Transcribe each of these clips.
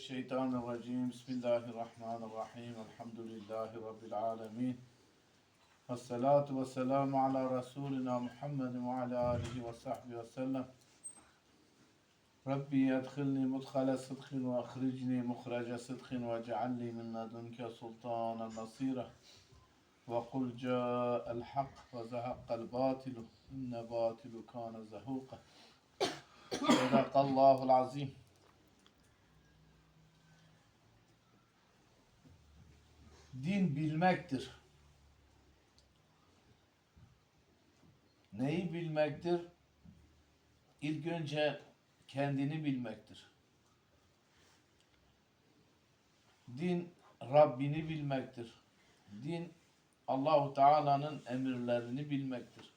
الشيطان الرجيم. بسم الله الرحمن الرحيم. الحمد لله رب العالمين. والصلاة والسلام على رسولنا محمد وعلى آله وصحبه وسلم. ربي أدخلني مدخل صدق وأخرجني مخرج صدق واجعل لي من لدنك سلطانا نصيرا. وقل جاء الحق وزهق الباطل إن باطل كان زهوقا. صدق الله العظيم. Din bilmektir. Neyi bilmektir? İlk önce kendini bilmektir. Din Rabbini bilmektir. Din Allahu Teala'nın emirlerini bilmektir.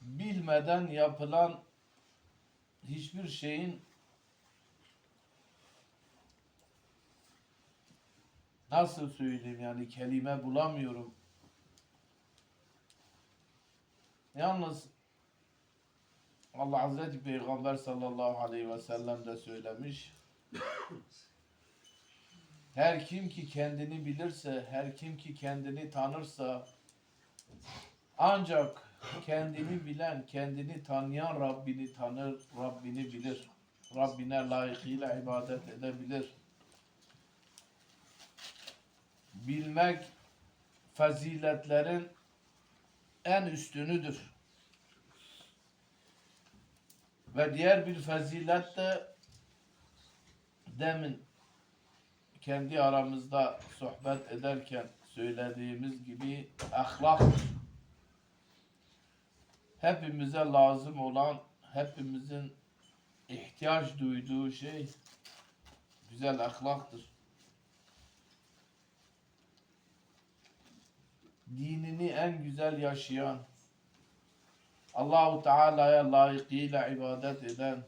Bilmeden yapılan hiçbir şeyin nasıl söyleyeyim yani kelime bulamıyorum. Yalnız Allah Hazreti Peygamber sallallahu aleyhi ve sellem de söylemiş. Her kim ki kendini bilirse, her kim ki kendini tanırsa ancak kendini bilen, kendini tanıyan Rabbini tanır, Rabbini bilir. Rabbine layıkıyla ibadet edebilir. Bilmek faziletlerin en üstünüdür. Ve diğer bir fazilet de demin kendi aramızda sohbet ederken söylediğimiz gibi ahlaktır. Hepimize lazım olan, hepimizin ihtiyaç duyduğu şey güzel ahlaktır. Dinini en güzel yaşayan, Allahu Teala'ya layıkıyla ibadet eden,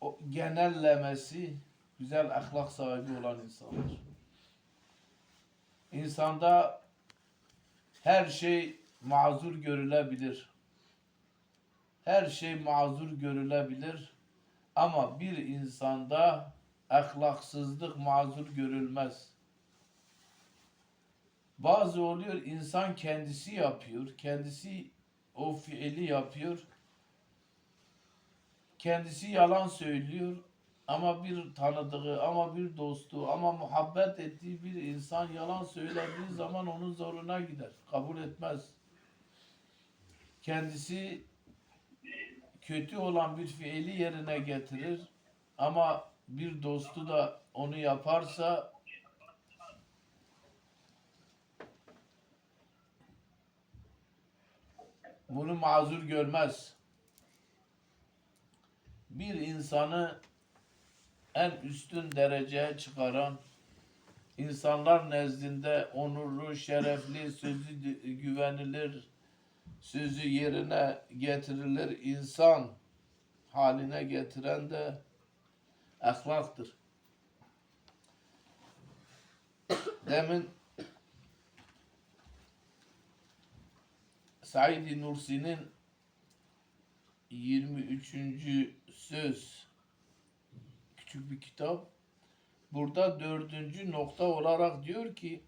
o genellemesi güzel ahlak sahibi olan insandır. İnsanda her şey mazur görülebilir. Her şey mazur görülebilir. Ama bir insanda ahlaksızlık mazur görülmez. Bazı oluyor insan kendisi yapıyor. Kendisi o fiili yapıyor. Kendisi yalan söylüyor. Ama bir tanıdığı, ama bir dostu, ama muhabbet ettiği bir insan yalan söylediği zaman onun zoruna gider. Kabul etmez. Kendisi kötü olan bir fiili yerine getirir. Ama bir dostu da onu yaparsa bunu mazur görmez. Bir insanı en üstün dereceye çıkaran, insanlar nezdinde onurlu, şerefli, sözü güvenilir, sözü yerine getirilir insan haline getiren de ahlaktır. Demin Said Nursi'nin 23. söz küçük bir kitap. Burada dördüncü nokta olarak diyor ki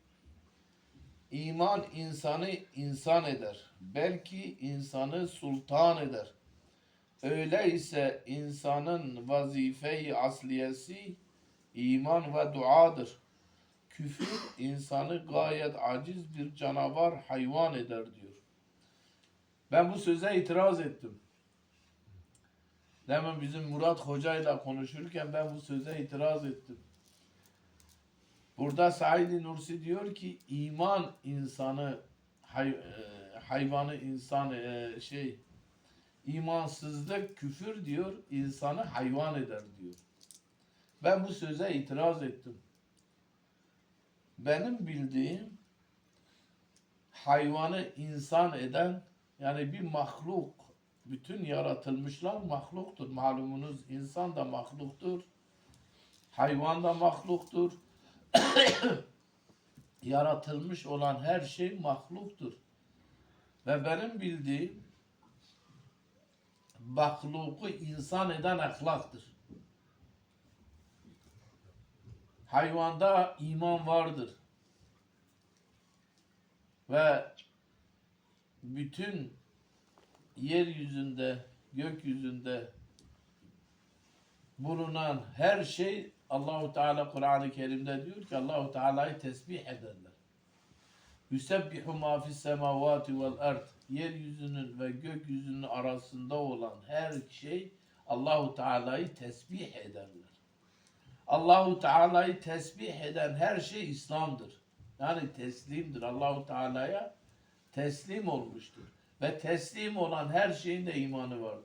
iman insanı insan eder. Belki insanı sultan eder. Öyleyse insanın vazife-i asliyesi iman ve duadır. Küfür insanı gayet aciz bir canavar hayvan eder diyor. Ben bu söze itiraz ettim. Demin bizim Murat Hoca ile konuşurken ben bu söze itiraz ettim. Burada Said Nursi diyor ki iman insanı hay, e, hayvanı insan e, şey imansızlık küfür diyor insanı hayvan eder diyor. Ben bu söze itiraz ettim. Benim bildiğim hayvanı insan eden yani bir mahluk bütün yaratılmışlar mahluktur. Malumunuz insan da mahluktur. Hayvan da mahluktur. Yaratılmış olan her şey mahluktur. Ve benim bildiğim mahluku insan eden ahlaktır. Hayvanda iman vardır. Ve bütün yeryüzünde, gökyüzünde bulunan her şey Allahu Teala Kur'an-ı Kerim'de diyor ki Allahu Teala'yı tesbih ederler. Yusebbihu ma fis semavati vel ard. Yeryüzünün ve gökyüzünün arasında olan her şey Allahu Teala'yı tesbih ederler. Allahu Teala'yı tesbih eden her şey İslam'dır. Yani teslimdir. Allahu Teala'ya teslim olmuştur. Ve teslim olan her şeyin de imanı vardır.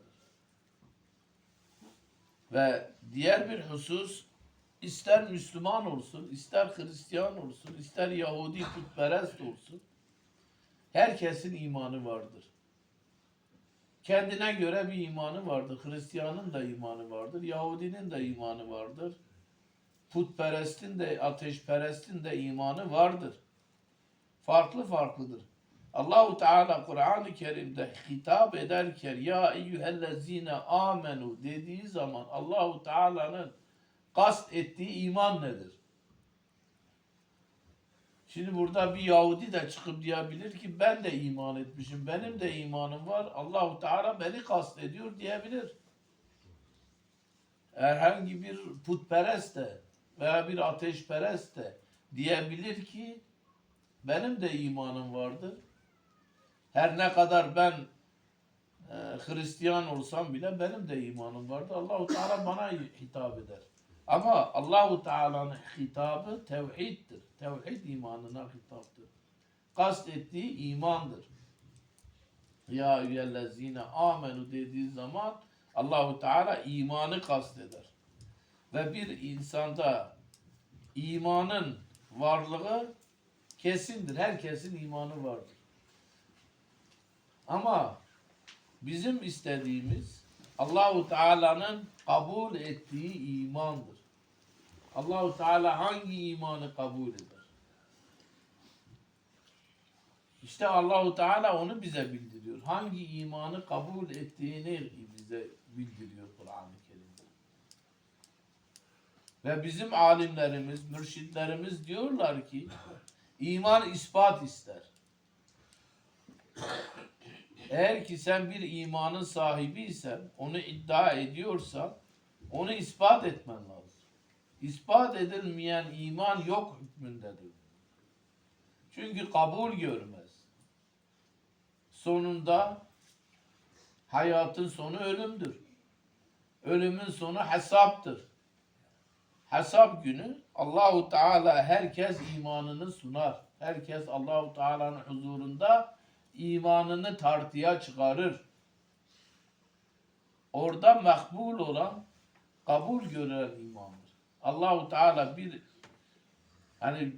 Ve diğer bir husus ister Müslüman olsun, ister Hristiyan olsun, ister Yahudi putperest olsun herkesin imanı vardır. Kendine göre bir imanı vardır. Hristiyanın da imanı vardır. Yahudinin de imanı vardır. Putperestin de, ateşperestin de imanı vardır. Farklı farklıdır. Allahu Teala Kur'an-ı Kerim'de hitap ederken ya eyyühellezine amenu dediği zaman Allahu Teala'nın kast ettiği iman nedir? Şimdi burada bir Yahudi de çıkıp diyebilir ki ben de iman etmişim. Benim de imanım var. Allahu Teala beni kast ediyor diyebilir. Herhangi bir putperest de veya bir ateşperest de diyebilir ki benim de imanım vardır. Her ne kadar ben e, Hristiyan olsam bile benim de imanım vardır. Allahu Teala bana hitap eder. Ama Allahu Teala'nın hitabı tevhiddir. Tevhid imanına hitaptır. Kast ettiği imandır. Ya eyyühellezine amenu dediği zaman Allahu Teala imanı kasteder. Ve bir insanda imanın varlığı kesindir. Herkesin imanı vardır. Ama bizim istediğimiz Allahu Teala'nın kabul ettiği imandır. Allahu Teala hangi imanı kabul eder? İşte Allahu Teala onu bize bildiriyor. Hangi imanı kabul ettiğini bize bildiriyor Kur'an-ı Kerim'de. Ve bizim alimlerimiz, mürşitlerimiz diyorlar ki iman ispat ister. Eğer ki sen bir imanın sahibiysen, onu iddia ediyorsan, onu ispat etmen lazım. İspat edilmeyen iman yok hükmündedir. Çünkü kabul görmez. Sonunda hayatın sonu ölümdür. Ölümün sonu hesaptır. Hesap günü Allahu Teala herkes imanını sunar. Herkes Allahu Teala'nın huzurunda imanını tartıya çıkarır. Orada makbul olan, kabul gören imandır. Allahu Teala bir hani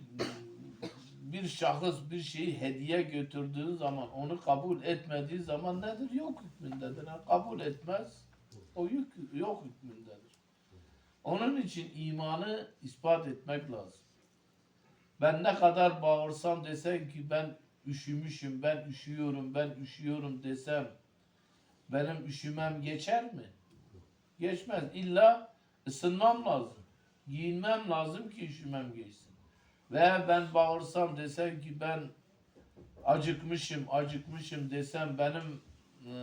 bir şahıs bir şeyi hediye götürdüğü zaman onu kabul etmediği zaman nedir? Yok hükmündedir. Ha, kabul etmez. O yük, yok hükmündedir. Onun için imanı ispat etmek lazım. Ben ne kadar bağırsam desen ki ben üşümüşüm, ben üşüyorum, ben üşüyorum desem benim üşümem geçer mi? Geçmez. İlla ısınmam lazım. Giyinmem lazım ki üşümem geçsin. Veya ben bağırsam desem ki ben acıkmışım, acıkmışım desem benim e,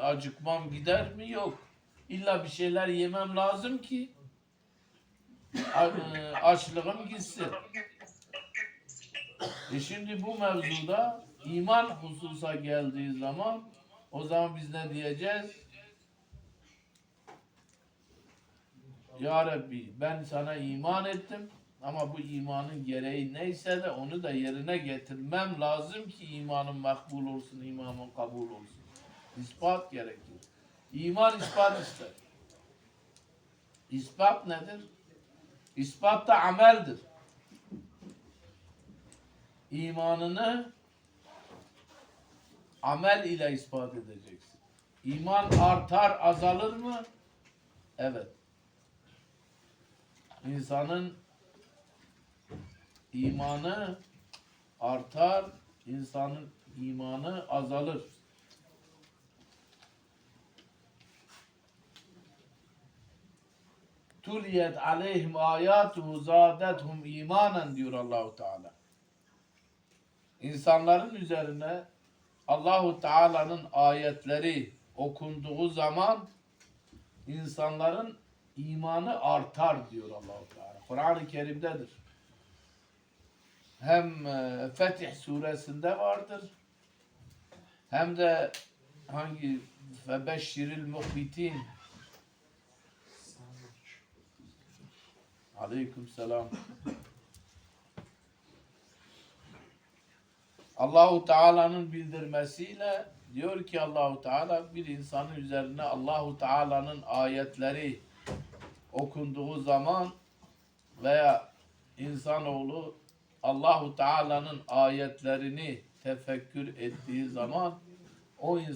acıkmam gider mi? Yok. İlla bir şeyler yemem lazım ki e, açlığım gitsin. E şimdi bu mevzuda iman hususa geldiği zaman o zaman biz ne diyeceğiz? Ya Rabbi ben sana iman ettim ama bu imanın gereği neyse de onu da yerine getirmem lazım ki imanım makbul olsun, imanım kabul olsun. İspat gerekir. İman ispat ister. İspat nedir? İspat da ameldir imanını amel ile ispat edeceksin. İman artar azalır mı? Evet. İnsanın imanı artar, insanın imanı azalır. Tuliyet aleyhim ayatuhu zadethum imanen diyor Allahu Teala. İnsanların üzerine Allahu Teala'nın ayetleri okunduğu zaman insanların imanı artar diyor Allahu Teala. Kur'an-ı Kerim'dedir. Hem e, Fetih suresinde vardır. Hem de hangi febeşşiril muhbitin Aleyküm selam. Allahu Teala'nın bildirmesiyle diyor ki Allahu Teala bir insanın üzerine Allahu Teala'nın ayetleri okunduğu zaman veya insanoğlu Allahu Teala'nın ayetlerini tefekkür ettiği zaman o insan